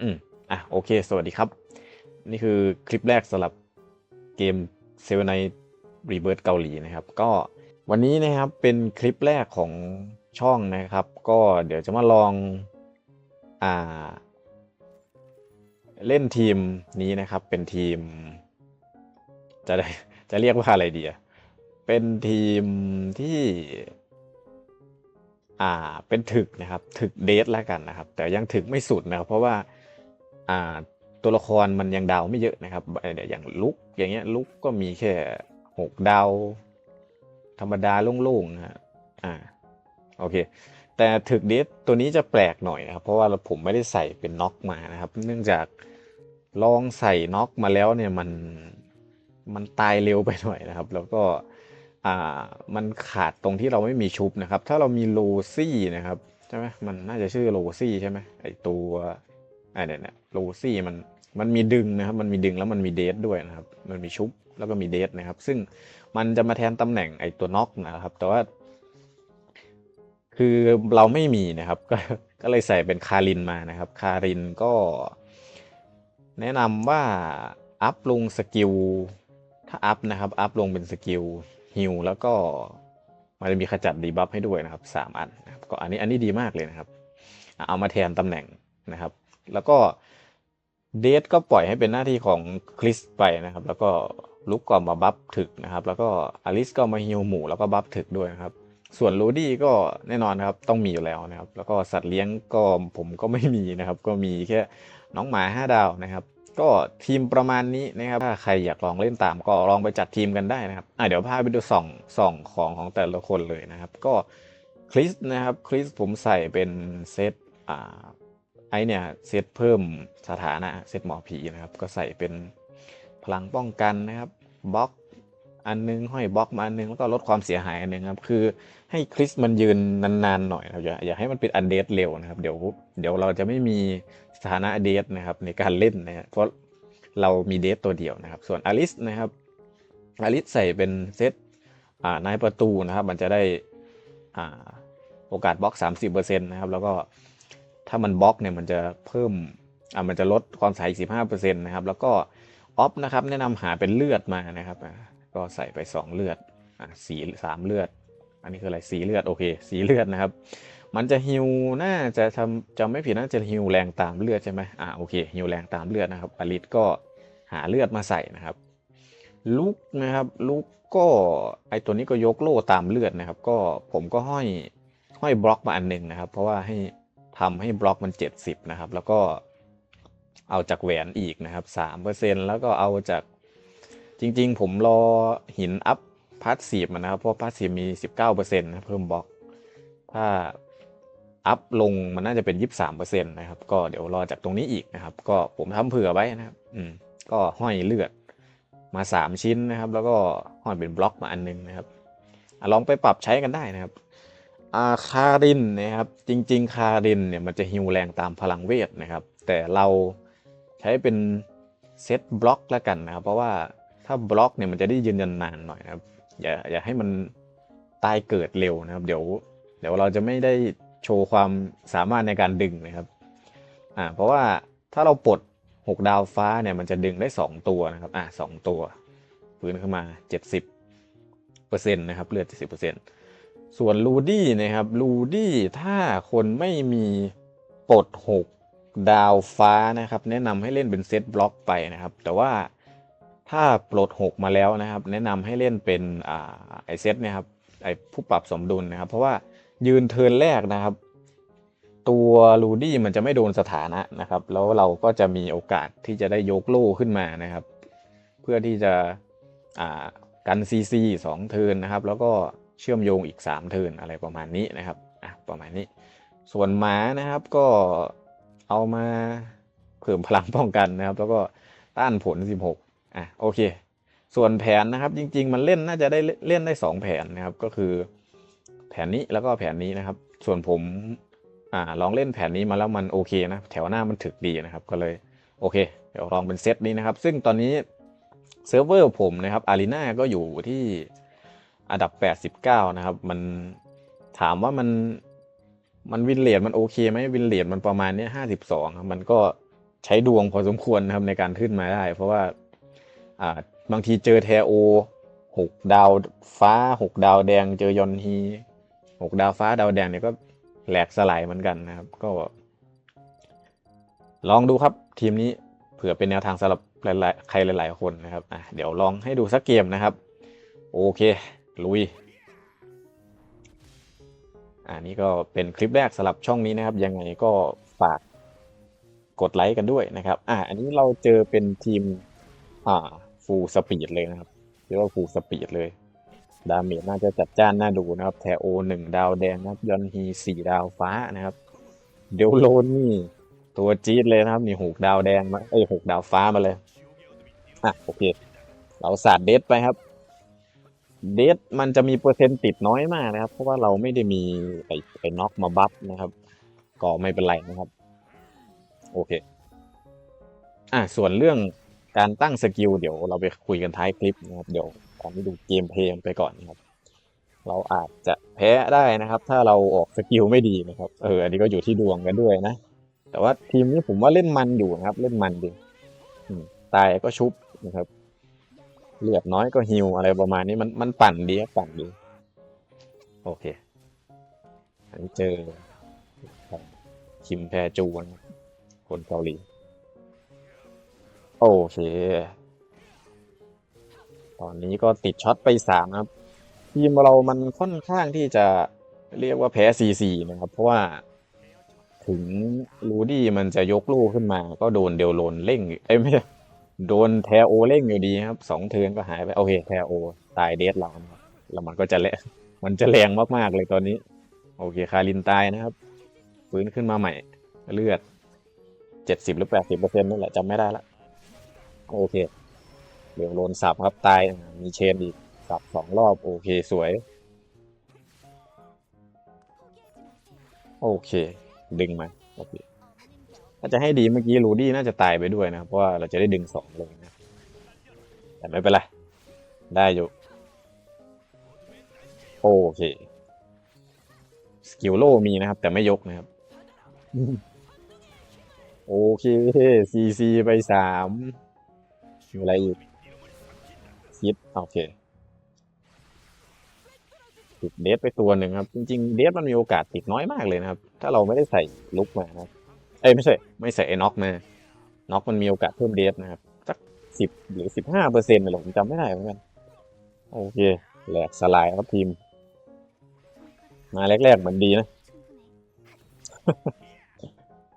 อืมอะโอเค สวัสดีครับ นี่คือคลิปแรกสำหรับเกมเซเว่นไนรีเบิร์เกาหลีนะครับ ก็วันนี้นะครับเป็นคลิปแรกของช่องนะครับ ก็เดี๋ยวจะมาลองอ่า เล่นทีมนี้นะครับ เป็นทีม จะได้จะเรียกว่าอะไรดีอะเป็นทีมที่ อ่าเป็นถึกนะครับ ถึกเดทแล้วกันนะครับ แต่ยังถึกไม่สุดนะครับ เพราะว่า ตัวละครมันยังดาวไม่เยอะนะครับเดี๋ยอย่างลุกอย่างเงี้ยลุกก็มีแค่หกดาว ธรรมดาโล่งๆนะฮะอ่าโอเค แต่ถึกเดทตัวนี้จะแปลกหน่อยนะครับ เพราะว่าผมไม่ได้ใส่เป็นน็อกมานะครับ เนื่องจากลองใส่น็อกมาแล้วเนี่ยมันมันตายเร็วไปหน่อยนะครับ แล้วก็อ่ามันขาดตรงที่เราไม่มีชุบนะครับ ถ้าเรามีโลซี่นะครับใช่ไหมมันน่าจะชื่อโลซี่ใช่ไหมไอตัว ไอเนี่ยเนี่ยโลซี่มันมันมีดึงนะครับ มันมีดึงแล้วมันมีเดทด้วยนะครับ มันมีชุบแล้วก็มีเดทนะครับ ซึ่งมันจะมาแทนตำแหน่งไอตัวน็อกนะครับ แต่ว่า คือเราไม่มีนะครับ ก็ก็เลยใส่เป็นคารินมานะครับ คารินก็ แนะนำว่าอัพลงสกิลถ้าอัพนะครับ อัพลงเป็นสกิลฮิลแล้วก็มันจะมีขจัดดีบัฟให้ด้วยนะครับสามอันนะครับก็อันนี้อันนี้ดีมากเลยนะครับ เอามาแทนตำแหน่งนะครับ แล้วก็เดทก็ปล่อยให้เป็นหน้าที่ของคริสไปนะครับ แล้วก็ลุกก็มาบัฟถึกนะครับ แล้วก็อลิสก็มาฮิลหมูแล้วก็บัฟถึกด้วยนะครับ ส่วนลูดี้ก็แน่นอนนะครับต้องมีอยู่แล้วนะครับ แล้วก็สัตว์เลี้ยงก็ผมก็ไม่มีนะครับ ก็มีแค่น้องหมาห้าดาวนะครับ ก็ทีมประมาณนี้นะครับ ถ้าใครอยากลองเล่นตามก็ลองไปจัดทีมกันได้นะครับอะเดี๋ยวพาไปดูส่องส่องของของแต่ละคนเลยนะครับ ก็คริสนะครับคริสผมใส่เป็นเซตอ่า ไอเนี่ยเซตเพิ่มสถานะเซตหมอผีนะครับ ก็ใส่เป็นพลังป้องกันนะครับบล็อกอันนึงห้อยบล็อกมาอันนึงแล้วก็ลดความเสียหายอันนึงครับคือให้คริสมันยืนนานๆหน่อยนะครับอย่าอย่าให้มันเป็นอันเดทเร็วนะครับเดี๋ยวเดี๋ยวเราจะไม่มีสถานะเดทนะครับในการเล่นนะเพราะเรามีเดทตัวเดียวนะครับ ส่วนอลิสนะครับอลิสใส่เป็นเซตอ่านายประตูนะครับ มันจะได้อ่าโอกาสบล็อก 30%นะครับแล้วก็ ถ้ามันบล็อกเนี่ยมันจะเพิ่มอ่ามันจะลดความเสียหายอีก15%นะครับ แล้วก็ออฟนะครับแนะนำหาเป็นเลือดมานะครับ ก็ใส่ไป 2 เลือดอ่าสีสามเลือด อันนี้คืออะไรสีเลือดโอเค สีเลือดนะครับ มันจะฮิวน่าจะทำจำไม่ผิดน่าจะฮิวแรงตามเลือดใช่ไหมอ่าโอเคฮิวแรงตามเลือดนะครับอลิสก็หาเลือดมาใส่นะครับ ลุกนะครับ ลุกก็ไอตัวนี้ก็ยกโล่ตามเลือดนะครับ ก็ผมก็ห้อยห้อยบล็อกมาอันหนึ่งนะครับ เพราะว่าให้ ทำให้บล็อกมัน70นะครับ แล้วก็เอาจากแหวนอีกนะครับ3%แล้วก็เอาจากจริง ๆ ผมรอหินอัพพาสซีฟมันนะครับ เพราะพาสซีฟมี 19%นะเพิ่มบล็อก ถ้าอัพลงมันน่าจะเป็น 23%นะครับ ก็เดี๋ยวรอจากตรงนี้อีกนะครับ ก็ผมทำเผื่อไว้นะครับ อืม ก็ห้อยเลือดมา 3 ชิ้นนะครับ แล้วก็ห้อยเป็นบล็อกมาอันนึงนะครับอลองไปปรับใช้กันได้นะครับ อาคารินนะครับ จริง ๆ คารินเนี่ยมันจะฮิวแรงตามพลังเวทนะครับ แต่เราใช้เป็นเซตบล็อกแล้วกันนะครับ เพราะว่าถ้าบล็อกเนี่ยมันจะได้ยืนยันนานหน่อยนะครับ อย่าอย่าให้มันตายเกิดเร็วนะครับ เดี๋ยว เดี๋ยวเราจะไม่ได้โชว์ความสามารถในการดึงนะครับ อ่า เพราะว่าถ้าเราปลด6 ดาวฟ้าเนี่ยมันจะดึงได้ 2 ตัวนะครับ อ่าสองตัว พื้นขึ้นมา 70%นะครับ เลือด 70% ส่วนลูดี้นะครับลูดี้ถ้าคนไม่มีปลด6 ดาวฟ้านะครับ แนะนำให้เล่นเป็นเซตบล็อกไปนะครับ แต่ว่าถ้าปลด 6 มาแล้วนะครับ แนะนำให้เล่นเป็นอ่าไอเซตนี่ยครับไอผู้ปรับสมดุลนะครับ เพราะว่ายืนเทินแรกนะครับ ตัวลูดี้มันจะไม่โดนสถานะนะครับ แล้วเราก็จะมีโอกาสที่จะได้ยกโล่ขึ้นมานะครับ เพื่อที่จะอ่ากันซีซีสองเทินนะครับ แล้วก็ เชื่อมโยงอีก 3 เทินอะไรประมาณนี้นะครับอะประมาณนี้ ส่วนหมานะครับก็เอามาเพิ่มพลังป้องกันนะครับ แล้วก็ต้านผล 16อะโอเค ส่วนแผนนะครับจริง ๆ มันเล่นน่าจะได้เล่นได้ 2 แผนนะครับก็คือแผนนี้แล้วก็แผนนี้นะครับ ส่วนผมอ่าลองเล่นแผนนี้มาแล้วมันโอเคนะแถวหน้ามันถึกดีนะครับก็เลยโอเค เดี๋ยวลองเป็นเซตนี้นะครับ ซึ่งตอนนี้เซิร์ฟเวอร์ผมนะครับอารีนาก็อยู่ที่ อันดับ 89 นะครับ มันถามว่ามันมันวินเลดมันโอเคไหมวินเลดมันประมาณเนี้ย52ครับมันก็ใช้ดวงพอสมควรนะครับในการขึ้นมาได้ เพราะว่าอ่าบางทีเจอแทโอหกดาวฟ้าหกดาวแดง เจอยอนฮีหกดาวฟ้าดาวแดงเนี่ยก็แหลกสลายเหมือนกันนะครับ ก็ ลองดูครับทีมนี้เผื่อเป็นแนวทางสำหรับหลายๆใครหลาย ๆ คนนะครับอะเดี๋ยวลองให้ดูสักเกมนะครับ โอเค ลุย อันนี้ก็เป็นคลิปแรกสำหรับช่องนี้นะครับ ยังไงก็ฝากกดไลค์กันด้วยนะครับ อ่า อันนี้เราเจอเป็นทีม อ่า ฟูลสปีดเลยนะครับเรียกว่าฟูลสปีดเลย ดาเมจน่าจะจัดจ้านน่าดูนะครับ แทโอหนึ่งดาวแดงนะครับ ยอนฮีสี่ดาวฟ้านะครับ เดลโลนนี่ ตัวจี๊ดเลยนะครับ นี่หกดาวแดงมา เอ้ยหกดาวฟ้ามาเลย อะ โอเค เราสาดเดสไปครับ เดสมันจะมีเปอร์เซ็นต์ติดน้อยมากนะครับ เพราะว่าเราไม่ได้มีไอไอน็อกมาบัฟนะครับ ก็ไม่เป็นไรนะครับ โอเค อะส่วนเรื่องการตั้งสกิลเดี๋ยวเราไปคุยกันท้ายคลิปนะครับ เดี๋ยวตอนนี้ดูเกมเพลย์ไปก่อนนะครับ เราอาจจะแพ้ได้นะครับ ถ้าเราออกสกิลไม่ดีนะครับ เออ อันนี้ก็อยู่ที่ดวงกันด้วยนะ แต่ว่าทีมนี้ผมว่าเล่นมันอยู่นะครับ เล่นมันดีตายก็ชุบนะครับ เลือดน้อยก็ฮิวอะไรประมาณนี้มันมันปั่นดีครับปั่นดี โอเค อันนี้เจอคิมแพจูนคนเกาหลี โอเค ตอนนี้ก็ติดช็อตไปสามครับ ทีมเรามันค่อนข้างที่จะเรียกว่าแพ้ซีซีนะครับ เพราะว่าถึงรูดี้มันจะยกลูกขึ้นมา ก็โดนเดลโลนเร่ง เอ้ยไม่ใช่ โดนแทโอเร่งอยู่ดีครับสองเทิร์นก็หายไปโอเคแทโอ ตายเดสเรานะครับแล้วมันก็จะแรงมันจะแรงมากๆเลยตอนนี้ โอเคคารินตายนะครับฟื้นขึ้นมาใหม่ เลือดเจ็ดสิบหรือแปดสิบเปอร์เซ็นต์นั่นแหละจำไม่ได้ละโอเคเดี๋ยวโลนสับครับตายมีเชนอีกสับสองรอบโอเคสวย โอเค ดึงมาโอเค ถ้าจะให้ดีเมื่อกี้รูดี้น่าจะตายไปด้วยนะ เพราะว่าเราจะได้ดึงสองเลยนะแต่ไม่เป็นไร ได้อยู่ โอเค สกิลโลมีนะครับ แต่ไม่ยกนะครับ โอเคซีซีไปสามอยู่อะไรอีกคิดโอเคติดเดสไปตัวหนึ่งครับ จริง ๆ เดสมันมีโอกาสติดน้อยมากเลยนะครับ ถ้าเราไม่ได้ใส่ลุกมานะครับ เอ้ยไม่ใช่ ไม่ใส่ไอ้น็อกมา น็อกมันมีโอกาสเพิ่มเดสนะครับสักสิบหรือสิบห้าเปอร์เซ็นต์อะไรผมจำไม่ได้เหมือนกัน โอเคแหลกสลายครับทีม มาแรกๆเหมือนดีนะ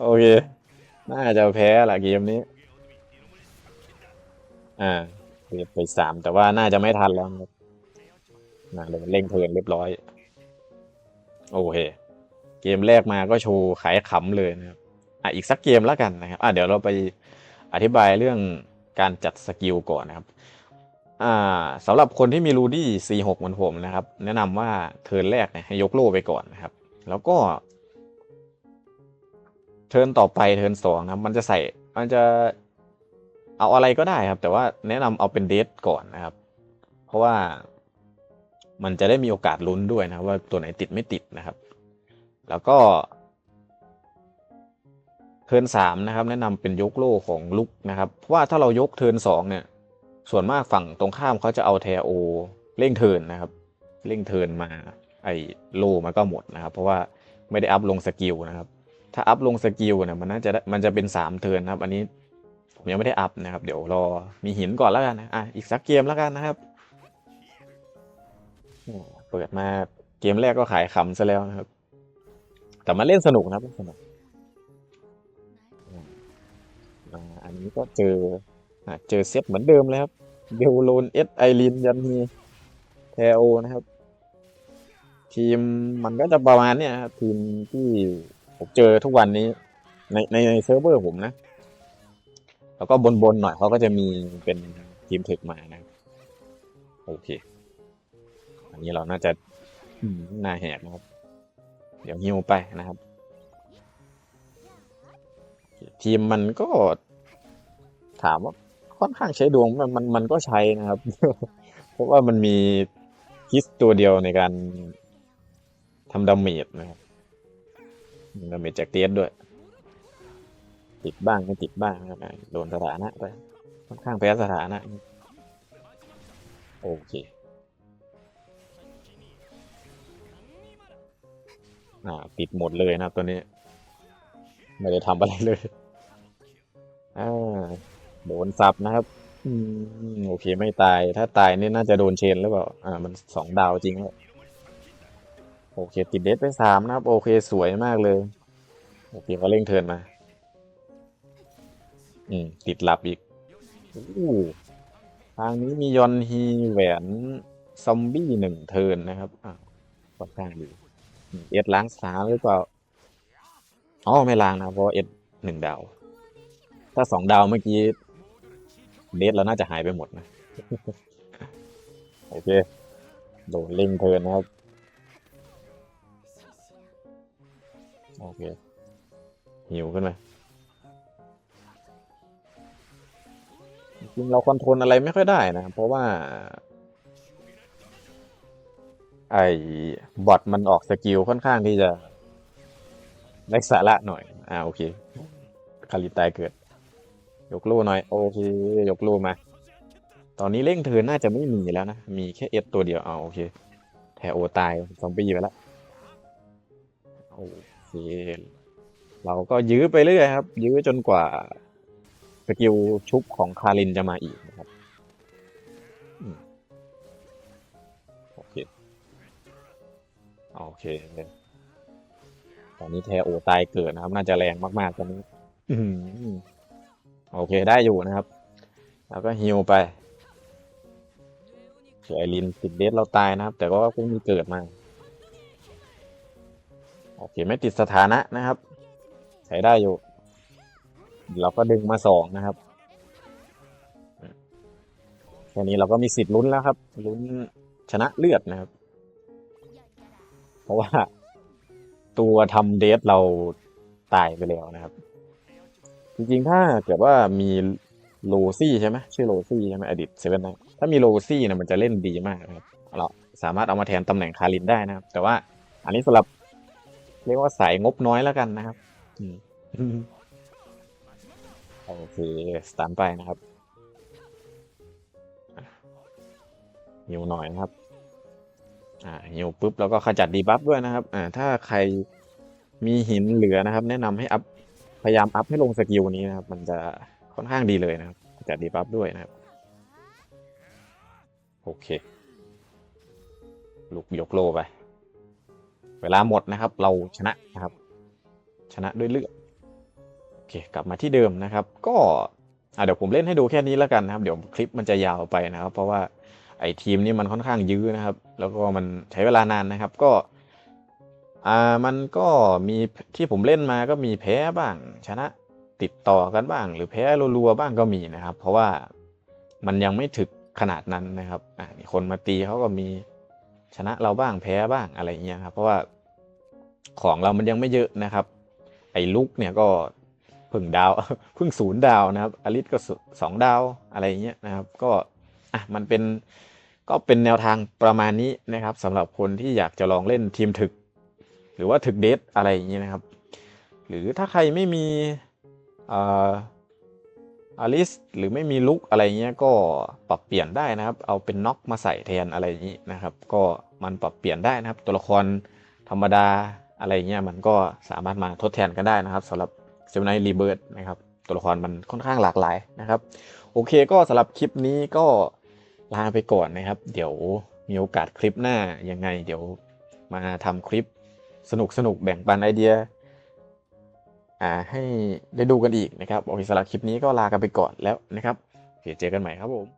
โอเค น่าจะแพ้ละเกมนี้ อ่าเรียบไปสามแต่ว่าน่าจะไม่ทันแล้วครับน่าเดี๋ยวเร่งเทินเรียบร้อย โอเค เกมแรกมาก็โชว์ขายขำเลยนะครับ อะอีกสักเกมแล้วกันนะครับอะเดี๋ยวเราไปอธิบายเรื่องการจัดสกิลก่อนนะครับอ่าสำหรับคนที่มีรูดี้ C6 เหมือนผมนะครับ แนะนำว่าเทิร์นแรกเนี่ยให้ยกโล่ไปก่อนนะครับ แล้วก็ เทิร์นต่อไปเทิร์นสองนะมันจะใส่มันจะเอาอะไรก็ได้ครับ แต่ว่าแนะนำเอาเป็นเดทก่อนนะครับ เพราะว่ามันจะได้มีโอกาสลุ้นด้วยนะว่าตัวไหนติดไม่ติดนะครับ แล้วก็ เทิร์นสามนะครับแนะนำเป็นยกโล่ของลุกนะครับเพราะว่าถ้าเรายกเทิร์นสองเนี่ยส่วนมากฝั่งตรงข้ามเขาจะเอาแทโอเร่งเทิร์นนะครับเร่งเทิร์นมาไอ้โลมันก็หมดนะครับ เพราะว่าไม่ได้อัพลงสกิลนะครับ ถ้าอัพลงสกิลเนี่ยมันน่าจะมันจะเป็นสามเทิร์นนะครับ อันนี้ผมยังไม่ได้อัพนะครับ เดี๋ยวรอมีหินก่อนแล้วกันนะอะอีกสักเกมแล้วกันนะครับอ่าเปิดมาเกมแรกก็ขายขำซะแล้วนะครับ แต่มาเล่นสนุกนะครับเล่นสนุก อันนี้ก็เจออะเจอเซตเหมือนเดิมเลยครับเดลโลนเอสไอรินยันฮีเทโอนะครับ ทีมมันก็จะประมาณเนี้ยครับทีมที่ผมเจอทุกวันนี้ ในในในเซิร์ฟเวอร์ผมนะ แล้วก็บนบนหน่อยเขาก็จะมีเป็นทีมถึกมานะครับโอเค อันนี้เราน่าจะหน้าแหกนะครับ เดี๋ยวฮิวไปนะครับ ทีมมันก็ ถามว่าค่อนข้างใช้ดวงมันมันมันก็ใช้นะครับ เพราะว่ามันมีคิสตัวเดียวในการทำดาเมจนะครับดาเมจจากเตียสด้วย ติดบ้างไม่ติดบ้างนะครับโดนสถานะไปค่อนข้างแพ้สถานะโอเคอ่าติดหมดเลยนะครับตัวนี้ ไม่ได้ทำอะไรเลยอ่า โดนซับนะครับ อืมโอเคไม่ตาย ถ้าตายนี่น่าจะโดนเชนหรือเปล่า อ่า มันสองดาวจริงแล้วโอเค ติดเดสไปสามนะครับ โอเคสวยมากเลย โอเคก็เร่งเทินมา อืม ติดหลับอีกอู้ทางนี้มียอนฮีแหวนซอมบี้หนึ่งเทินนะครับอ่าค่อนข้างดีเอ็ดล้างสาหรือเปล่าอ๋อไม่ล้างนะเพราะเอ็ดหนึ่งดาว ถ้าสองดาวเมื่อกี้ เดสเราน่าจะหายไปหมดนะ โอเค โดนเล่งเทินนะครับ โอเค หิวขึ้นไหมจริงเราคอนโทรลอะไรไม่ค่อยได้นะ เพราะว่า ไอ้บอทมันออกสกิลค่อนข้างที่จะได้สาระหน่อย อ่าโอเค คาริตายเกิด ยกลู่หน่อยโอเคยกลู่มา ตอนนี้เร่งเทิร์นน่าจะไม่มีแล้วนะ มีแค่เอสตัวเดียวเอาโอเค แทโอตายซอมบี้ไปแล้วโอเคเราก็ยื้อไปเรื่อยครับ ยื้อจนกว่าสกิลชุบของคารินจะมาอีกนะครับโอเคโอเคตอนนี้แทโอตายเกิดนะครับ น่าจะแรงมากๆตอนนี้อืม โอเคได้อยู่นะครับ แล้วก็ฮิวไปเฉยลินติดเดสเราตายนะครับ แต่ก็คงมีเกิดมาโอเคไม่ติดสถานะนะครับ ใช้ได้อยู่ เราก็ดึงมาสองนะครับแค่นี้เราก็มีสิทธิ์ลุ้นแล้วครับลุ้นชนะเลือดนะครับ เพราะว่าตัวทำเดสเราตายไปแล้วนะครับ จริงๆ ถ้าเกิดว่ามีโรซี่ใช่ไหมชื่อโรซี่ใช่ไหมอดีตเซเว่นนะถ้ามีโรซี่เนี่ยมันจะเล่นดีมากนะครับเราสามารถเอามาแทนตำแหน่งคารินได้นะครับ แต่ว่าอันนี้สำหรับเรียกว่าสายงบน้อยแล้วกันนะครับอืมโอเคสตาร์ทไปนะครับหิวหน่อยนะครับ อ่าหิวปุ๊บแล้วก็ขจัดดีบัฟด้วยนะครับ อ่า ถ้าใครมีหินเหลือนะครับ แนะนำให้อัพ พยายามอัพให้ลงสกิลนี้นะครับ มันจะค่อนข้างดีเลยนะครับจัดดีบัฟด้วยนะครับ โอเค ลุกยกโลไป เวลาหมดนะครับ เราชนะนะครับ ชนะด้วยเลือดโอเค กลับมาที่เดิมนะครับ ก็เดี๋ยวผมเล่นให้ดูแค่นี้แล้วกันนะครับ เดี๋ยวคลิปมันจะยาวไปนะครับ เพราะว่าไอ้ทีมนี้มันค่อนข้างยื้อนะครับ แล้วก็มันใช้เวลานานนะครับ ก็ อ่ามันก็มีที่ผมเล่นมาก็มีแพ้บ้าง ชนะติดต่อกันบ้าง หรือแพ้รัวๆบ้างก็มีนะครับ เพราะว่ามันยังไม่ถึกขนาดนั้นนะครับอ่ามีคนมาตีเขาก็มีชนะเราบ้างแพ้บ้างอะไรเงี้ยครับ เพราะว่าของเรามันยังไม่เยอะนะครับ ไอ้ลุกเนี่ยก็พึ่งดาวพึ่งศูนย์ดาวนะครับอลิสก็สองดาวอะไรเงี้ยนะครับ ก็อะมันเป็นก็เป็นแนวทางประมาณนี้นะครับสำหรับคนที่อยากจะลองเล่นทีมถึก หรือว่าถึกเดทอะไรอย่างนี้นะครับ หรือถ้าใครไม่มีอาลิสหรือไม่มีลุกอะไรเงี้ยก็ปรับเปลี่ยนได้นะครับ เอาเป็นน็อกมาใส่แทนอะไรอย่างนี้นะครับ ก็มันปรับเปลี่ยนได้นะครับ ตัวละครธรรมดาอะไรเงี้ยมันก็สามารถมาทดแทนกันได้นะครับสำหรับเซลไนรีเบิร์ดนะครับ ตัวละครมันค่อนข้างหลากหลายนะครับ โอเคก็สำหรับคลิปนี้ก็ลาไปก่อนนะครับ เดี๋ยวมีโอกาสคลิปหน้ายังไง เดี๋ยวมาทำคลิป สนุกสนุกแบ่งปันไอเดียอ่าให้ได้ดูกันอีกนะครับโอเคสำหรับคลิปนี้ก็ลากันไปก่อนแล้วนะครับโอเคเจอกันใหม่ครับผม